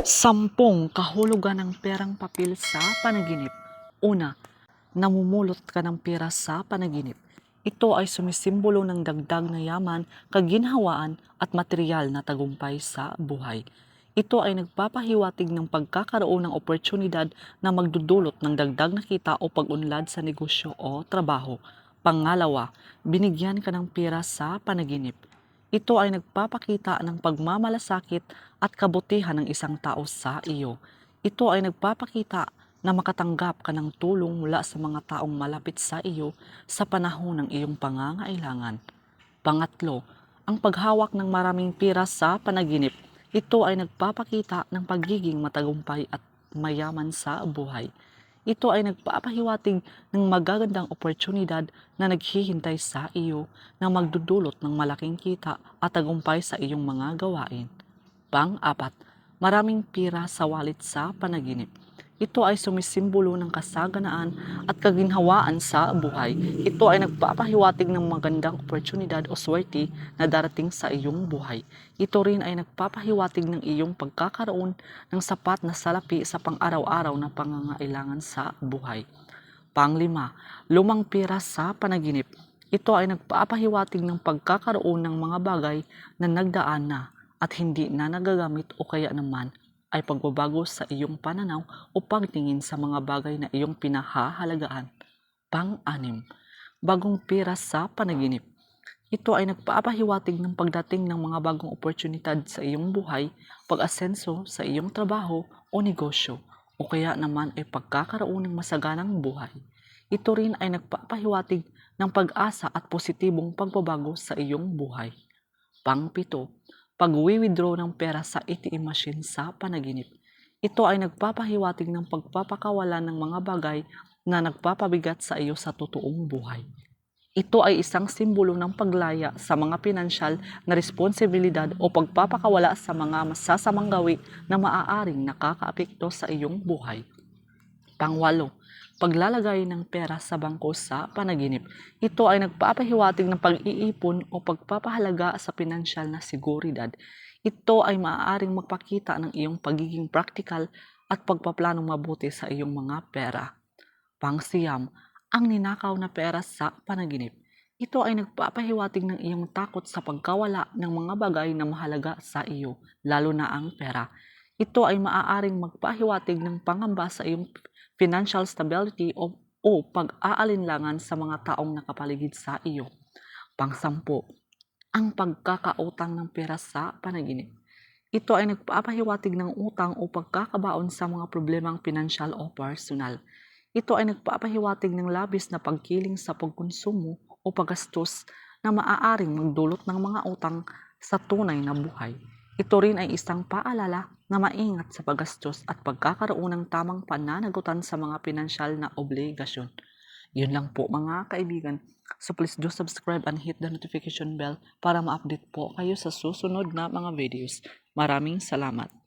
Sampung kahulugan ng perang papel sa panaginip. Una, namumulot ka ng pera sa panaginip. Ito ay sumisimbolo ng dagdag na yaman, kaginhawaan at material na tagumpay sa buhay. Ito ay nagpapahiwatig ng pagkakaroon ng oportunidad na magdudulot ng dagdag na kita o pag-unlad sa negosyo o trabaho. Pangalawa, binigyan ka ng pera sa panaginip. Ito ay nagpapakita ng pagmamalasakit at kabutihan ng isang tao sa iyo. Ito ay nagpapakita na makatanggap ka ng tulong mula sa mga taong malapit sa iyo sa panahon ng iyong pangangailangan. Pangatlo, ang paghawak ng maraming pira sa panaginip. Ito ay nagpapakita ng pagiging matagumpay at mayaman sa buhay. Ito ay nagpapahiwatig ng magagandang oportunidad na naghihintay sa iyo na magdudulot ng malaking kita at tagumpay sa iyong mga gawain. Pang-apat, maraming pira sa walit sa panaginip. Ito ay sumisimbolo ng kasaganaan at kaginhawaan sa buhay. Ito ay nagpapahiwatig ng magandang oportunidad o swerte na darating sa iyong buhay. Ito rin ay nagpapahiwatig ng iyong pagkakaroon ng sapat na salapi sa pang-araw-araw na pangangailangan sa buhay. Panglima, lumang pira sa panaginip. Ito ay nagpapahiwatig ng pagkakaroon ng mga bagay na nagdaan na at hindi na nagagamit o kaya naman ay pagbabago sa iyong pananaw o pagtingin sa mga bagay na iyong pinahahalagaan. Pang-anim, bagong pira sa panaginip. Ito ay nagpapahiwatig ng pagdating ng mga bagong oportunidad sa iyong buhay, pag-asenso sa iyong trabaho o negosyo, o kaya naman ay pagkakaroon ng masaganang buhay. Ito rin ay nagpapahiwatig ng pag-asa at positibong pagbabago sa iyong buhay. Pangpito, pag-withdraw ng pera sa ATM machine sa panaginip. Ito ay nagpapahiwatig ng pagpapakawala ng mga bagay na nagpapabigat sa iyo sa totoong buhay. Ito ay isang simbolo ng paglaya sa mga pinansyal na responsibilidad o pagpapakawala sa mga masasamang gawi na maaaring nakakaapekto sa iyong buhay. Pangwalo, paglalagay ng pera sa bangko sa panaginip. Ito ay nagpapahiwatig ng pag-iipon o pagpapahalaga sa pinansyal na seguridad. Ito ay maaaring magpakita ng iyong pagiging praktikal at pagpaplanong mabuti sa iyong mga pera. Pangsiyam, ang ninakaw na pera sa panaginip. Ito ay nagpapahiwatig ng iyong takot sa pagkawala ng mga bagay na mahalaga sa iyo, lalo na ang pera. Ito ay maaaring magpahiwatig ng pangamba sa iyong financial stability o, o pag-aalinlangan sa mga taong nakapaligid sa iyo. Pangsampu, ang pagkakautang ng pera sa panaginip. Ito ay nagpapahiwatig ng utang o pagkakabaon sa mga problemang pinansyal o personal. Ito ay nagpapahiwatig ng labis na pagkiling sa pagkonsumo o paggastos na maaaring magdulot ng mga utang sa tunay na buhay. Ito rin ay isang paalala na maingat sa paggastos at pagkakaroon ng tamang pananagutan sa mga pinansyal na obligasyon. Yun lang po mga kaibigan. So please do subscribe and hit the notification bell para ma-update po kayo sa susunod na mga videos. Maraming salamat.